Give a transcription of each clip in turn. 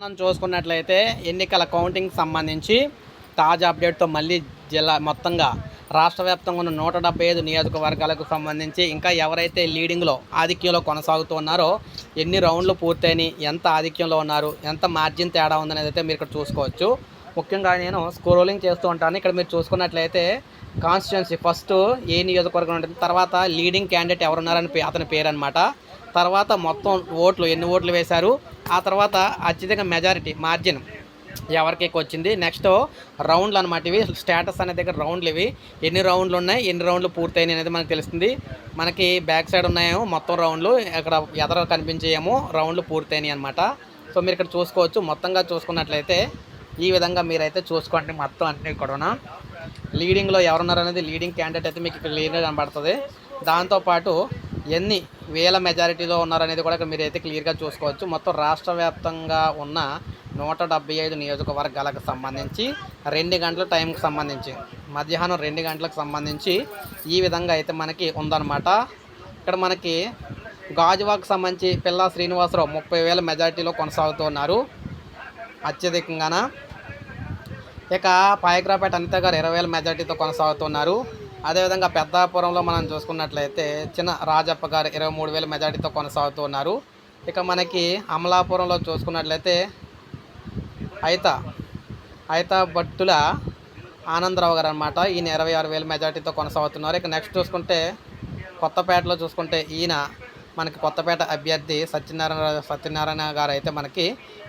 మనం చూసుకున్నట్లయితే ఎన్నికల కౌంటింగ్ సంబంధించి తాజా అప్డేట్తో మళ్ళీ జిల్లా మొత్తంగా రాష్ట్ర వ్యాప్తంగా ఉన్న నూట డెబ్బై ఐదు నియోజకవర్గాలకు సంబంధించి ఇంకా ఎవరైతే లీడింగ్లో ఆధిక్యంలో కొనసాగుతూ ఉన్నారో ఎన్ని రౌండ్లు పూర్తయినాయి ఎంత ఆధిక్యంలో ఉన్నారు ఎంత మార్జిన్ తేడా ఉందనేది అయితే మీరు ఇక్కడ చూసుకోవచ్చు. ముఖ్యంగా నేను స్క్రోలింగ్ చేస్తూ ఉంటాను. ఇక్కడ మీరు చూసుకున్నట్లయితే కాన్స్టిట్యున్సీ ఫస్ట్ ఏ నియోజకవర్గం ఉంటుంది తర్వాత లీడింగ్ క్యాండిడేట్ ఎవరున్నారని అతని పేరు అనమాట తర్వాత మొత్తం ఓట్లు ఎన్ని ఓట్లు వేశారు ఆ తర్వాత అత్యధిక మెజారిటీ మార్జిన్ ఎవరికి ఎక్కువ వచ్చింది? నెక్స్ట్ రౌండ్లు అనమాట ఇవి. స్టేటస్ అనే దగ్గర రౌండ్లు ఇవి. ఎన్ని రౌండ్లు ఉన్నాయి ఎన్ని రౌండ్లు పూర్తయినాయి అనేది మనకు తెలుస్తుంది. మనకి బ్యాక్ సైడ్ ఉన్నాయేమో మొత్తం రౌండ్లు ఇక్కడ ఎదర కనిపించేయేమో రౌండ్లు పూర్తయినాయి అనమాట సో మీరు ఇక్కడ చూసుకోవచ్చు. మొత్తంగా చూసుకున్నట్లయితే ఈ విధంగా మీరైతే చూసుకోండి మొత్తం అన్నీ కూడా లీడింగ్లో ఎవరున్నారు అనేది లీడింగ్ క్యాండిడేట్ అయితే మీకు ఇక్కడ లీడర్ కనబడుతుంది. దాంతోపాటు ఎన్ని వేల మెజారిటీలో ఉన్నారనేది కూడా ఇక్కడ మీరైతే క్లియర్గా చూసుకోవచ్చు. మొత్తం రాష్ట్ర వ్యాప్తంగా ఉన్న నూట డెబ్బై ఐదు నియోజకవర్గాలకు సంబంధించి రెండు గంటల టైంకి సంబంధించి మధ్యాహ్నం రెండు గంటలకు సంబంధించి ఈ విధంగా అయితే మనకి ఉందన్నమాట. ఇక్కడ మనకి గాజువాకు సంబంధించి పిల్లా శ్రీనివాసరావు ముప్పై వేల మెజారిటీలో కొనసాగుతున్నారు అత్యధికంగాన. ఇక పాయకరాపేట అనిత గారు ఇరవై వేల మెజార్టీతో కొనసాగుతున్నారు. అదేవిధంగా పెద్దాపురంలో మనం చూసుకున్నట్లయితే చిన్న రాజప్ప గారు ఇరవై మూడు వేల మెజార్టీతో కొనసాగుతున్నారు ఇక మనకి అమలాపురంలో చూసుకున్నట్లయితే అయిత అయిత భట్టుల ఆనందరావు గారు అనమాట ఈయన ఇరవై ఆరు వేల మెజార్టీతో కొనసాగుతున్నారు. ఇక నెక్స్ట్ చూసుకుంటే కొత్తపేటలో చూసుకుంటే ఈయన మనకి కొత్తపేట అభ్యర్థి సత్యనారాయణ సత్యనారాయణ గారు అయితే మనకి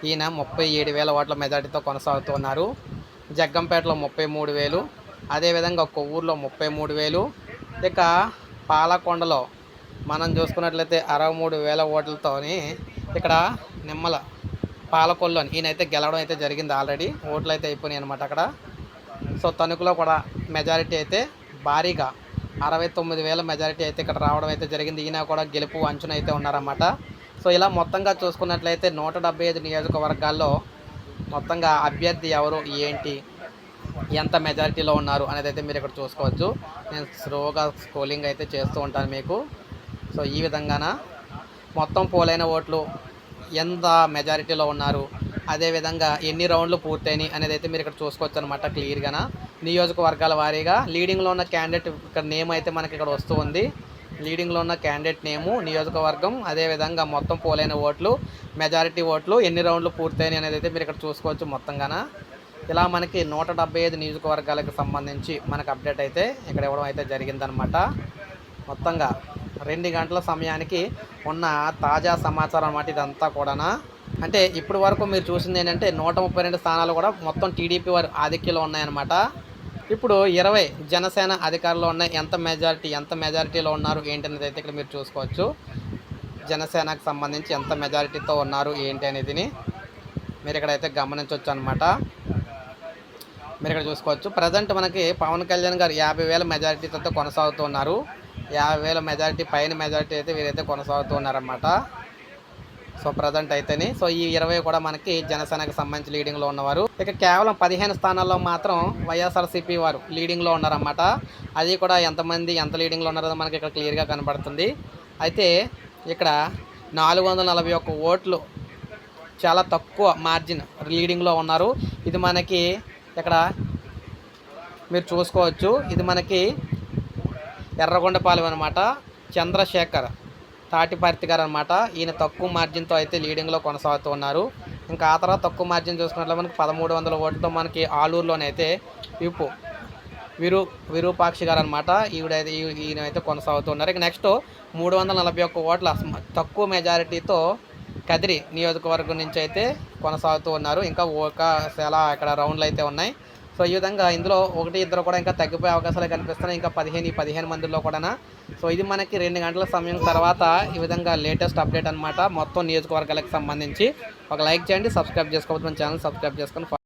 ఈయన ముప్పై ఏడు వేల ఓట్ల మెజార్టీతో కొనసాగుతున్నారు జగ్గంపేటలో ముప్పై మూడు వేలు అదేవిధంగా కొవ్వూరులో ముప్పై మూడు వేలు. ఇక పాలకొండలో మనం చూసుకున్నట్లయితే అరవై మూడు వేల ఓట్లతోని ఇక్కడ నిమ్మల పాలకొల్లోని ఈయనైతే గెలవడం అయితే జరిగింది ఆల్రెడీ. ఓట్లు అయితే అయిపోయినాయి అనమాట అక్కడ. సో తణుకులో కూడా మెజారిటీ అయితే భారీగా అరవై తొమ్మిది వేల మెజారిటీ అయితే ఇక్కడ రావడం అయితే జరిగింది. ఈయన కూడా గెలుపు అంచున అయితే ఉన్నారన్నమాట. సో ఇలా మొత్తంగా చూసుకున్నట్లయితే నూట డెబ్బై ఐదు నియోజకవర్గాల్లో మొత్తంగా అభ్యర్థి ఎవరు ఏంటి ఎంత మెజారిటీలో ఉన్నారు అనేది అయితే మీరు ఇక్కడ చూసుకోవచ్చు. నేను స్లోగా స్కోలింగ్ అయితే చేస్తూ ఉంటాను మీకు. సో ఈ విధంగాన మొత్తం పోలైన ఓట్లు ఎంత మెజారిటీలో ఉన్నారు అదేవిధంగా ఎన్ని రౌండ్లు పూర్తయినాయి అనేది అయితే మీరు ఇక్కడ చూసుకోవచ్చు అనమాట క్లియర్గా నియోజకవర్గాల వారీగా లీడింగ్లో ఉన్న క్యాండిడేట్ ఇక్కడ నేమ్ అయితే మనకి ఇక్కడ వస్తూ ఉంది. లీడింగ్లో ఉన్న క్యాండిడేట్ నేము నియోజకవర్గం అదేవిధంగా మొత్తం పోలైన ఓట్లు మెజారిటీ ఓట్లు ఎన్ని రౌండ్లు పూర్తయినాయి అనేది అయితే మీరు ఇక్కడ చూసుకోవచ్చు మొత్తంగాన ఇలా మనకి నూట డెబ్బై ఐదు నియోజకవర్గాలకు సంబంధించి మనకు అప్డేట్ అయితే ఇక్కడ ఇవ్వడం అయితే జరిగిందనమాట మొత్తంగా రెండు గంటల సమయానికి ఉన్న తాజా సమాచారం అన్నమాట ఇదంతా కూడానా. అంటే ఇప్పటి వరకు మీరు చూసింది ఏంటంటే నూట ముప్పై రెండు స్థానాలు కూడా మొత్తం టీడీపీ వారి ఆధిక్యంలో ఉన్నాయన్నమాట. ఇప్పుడు ఇరవై జనసేన అధికారంలో ఉన్నాయి ఎంత మెజారిటీ ఎంత మెజారిటీలో ఉన్నారు ఏంటి అనేది అయితే ఇక్కడ మీరు చూసుకోవచ్చు. జనసేనకు సంబంధించి ఎంత మెజారిటీతో ఉన్నారు ఏంటి అనేదిని మీరు ఇక్కడైతే గమనించవచ్చు అనమాట మీరు ఇక్కడ చూసుకోవచ్చు. ప్రజెంట్ మనకి పవన్ కళ్యాణ్ గారు యాభై వేల మెజారిటీతో కొనసాగుతున్నారు. యాభై వేల మెజారిటీ పైన మెజారిటీ అయితే వీరైతే కొనసాగుతున్నారన్నమాట. సో ప్రజెంట్ అయితేనే. సో ఈ ఇరవై కూడా మనకి జనసేనకు సంబంధించి లీడింగ్లో ఉన్నవారు. ఇక కేవలం పదిహేను స్థానాల్లో మాత్రం వైఎస్ఆర్సీపీ వారు లీడింగ్లో ఉన్నారన్నమాట. అది కూడా ఎంతమంది ఎంత లీడింగ్లో ఉన్నారో మనకి ఇక్కడ క్లియర్గా కనబడుతుంది. అయితే ఇక్కడ నాలుగు వందల నలభై ఒక్క ఓట్లు చాలా తక్కువ మార్జిన్ లీడింగ్లో ఉన్నారు. ఇది మనకి ఇక్కడ మీరు చూసుకోవచ్చు. ఇది మనకి ఎర్రగొండపాలెం అనమాట చంద్రశేఖర్ తాటిపర్తి గారు అనమాట ఈయన తక్కువ మార్జిన్తో అయితే లీడింగ్లో కొనసాగుతూ ఉన్నారు. ఇంకా ఆ తర్వాత తక్కువ మార్జిన్ చూసుకున్నట్లయితే మనకి పదమూడు వందల ఓట్లతో మనకి ఆలూరులోనైతే విపు విరూ విరూపాక్షి గారు అనమాట ఈవిడైతే ఈయన అయితే కొనసాగుతున్నారు ఇక నెక్స్ట్ మూడు వందల నలభై ఒక్క ఓట్ల తక్కువ మెజారిటీతో కదిరి నియోజకవర్గం నుంచి అయితే కొనసాగుతూ ఉన్నారు. ఇంకా ఒక చాలా ఇక్కడ రౌండ్లు అయితే ఉన్నాయి. సో ఈ విధంగా ఇందులో ఒకటి ఇద్దరు కూడా ఇంకా తగ్గిపోయే అవకాశాలు కనిపిస్తున్నాయి. ఇంకా పదిహేను పదిహేను మందిలో కూడా సో ఇది మనకి రెండు గంటల సమయం తర్వాత ఈ విధంగా లేటెస్ట్ అప్డేట్ అనమాట మొత్తం నియోజకవర్గాలకు సంబంధించి. ఒక లైక్ చేయండి సబ్స్క్రైబ్ చేసుకోవచ్చు మన ఛానల్ సబ్స్క్రైబ్ చేసుకొని